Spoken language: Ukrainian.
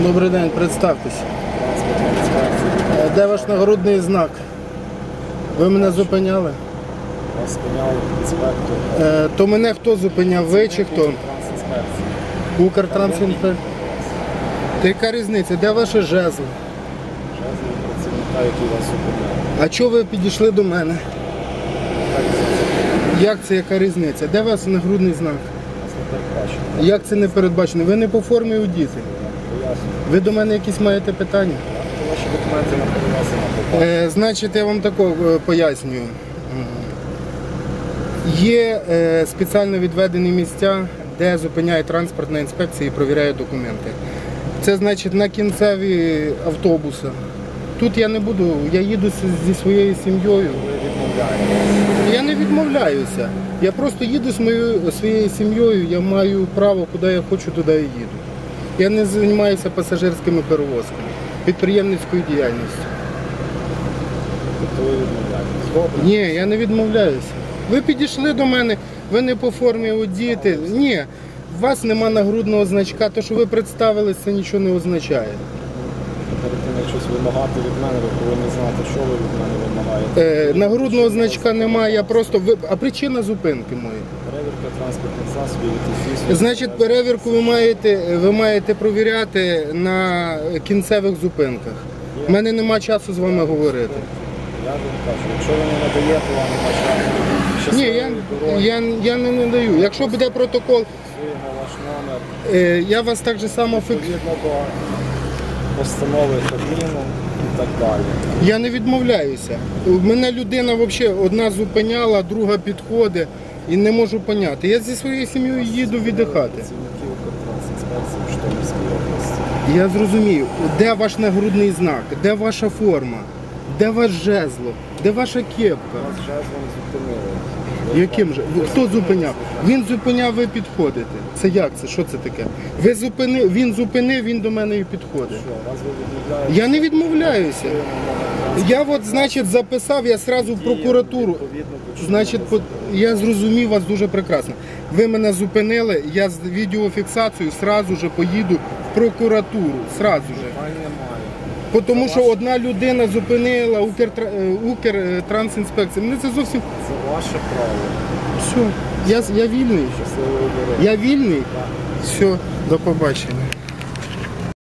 Добрий день, представтесь. Е, Де ваш нагрудний знак? Ви мене зупиняли? Вас спиняв інспектор. Е, То мене хто зупиняв? Ви чи хто? Трансінспекція. Укртрансінспектор. Та яка різниця? Де ваше жезло? Жезловий працівника, який вас зупиняв. А чого ви підійшли до мене? Так Як це яка різниця? Де ваш нагрудний знак? нас не передбачено. Як це не передбачено? Ви не по формі одіти. Ви до мене якісь маєте питання? Ваші документи на перевезення. Е, значить, я вам тако е, пояснюю. Є е, спеціально відведені місця, де зупиняє транспортна інспекція і перевіряє документи. Це значить на кінцеві автобуси. Тут я не буду, я їду з- зі своєю сім'єю. Ви. Я не відмовляюся. Я просто їду з моєю своєю сім'єю, я маю право, куди я хочу, туди і їду. Я не займаюся пасажирськими перевозками, підприємницькою діяльністю. Ні, я не відмовляюся. Ви підійшли до мене, ви не по формі одіти. Ні, у вас нема нагрудного значка, то що ви представились, це нічого не означає. Перед тим, як щось вимагати від мене, ви повинні знати, що ви від мене вимагаєте. Е, нагрудного значка немає, я просто ви- А причина зупинки моєї. Перевірка транспортних засобів, які здійснюють. Значить, перевірку ви маєте, ви маєте провіряти на кінцевих зупинках. У мене нема часу з вами говорити. Я вам кажу, якщо ви не надаєте вам бажання, Ні, я, я, я не надаю. Якщо буде протокол, Фіксуємо ваш номер е, я вас так же само фіксую. відповідно до постанови Кабміну і так далі. Я не відмовляюся. Мене людина взагалі одна зупиняла, друга підходить і не можу поняти. Я зі своєю сім'єю їду віддихати. Я зрозумів, де ваш нагрудний знак, де ваша форма, де ваш жезло, де ваша кепка. Вас жезлом зупинили. Яким же? Хто зупиняв? Він зупиняв, ви підходите. Це як це? Що це таке? Ви зупини... Він зупинив, він до мене і підходить. Я не відмовляюся. Я от, значить, записав, я сразу в прокуратуру. Значить, я зрозумів вас дуже прекрасно. Ви мене зупинили, я з відеофіксацією сразу же поїду в прокуратуру. Сразу же. Бо Тому що одна людина зупинила Укртра- е, Мене це зовсім Це ваше право. все. Я, я вільний. Дороги. Я вільний. Все, до побачення.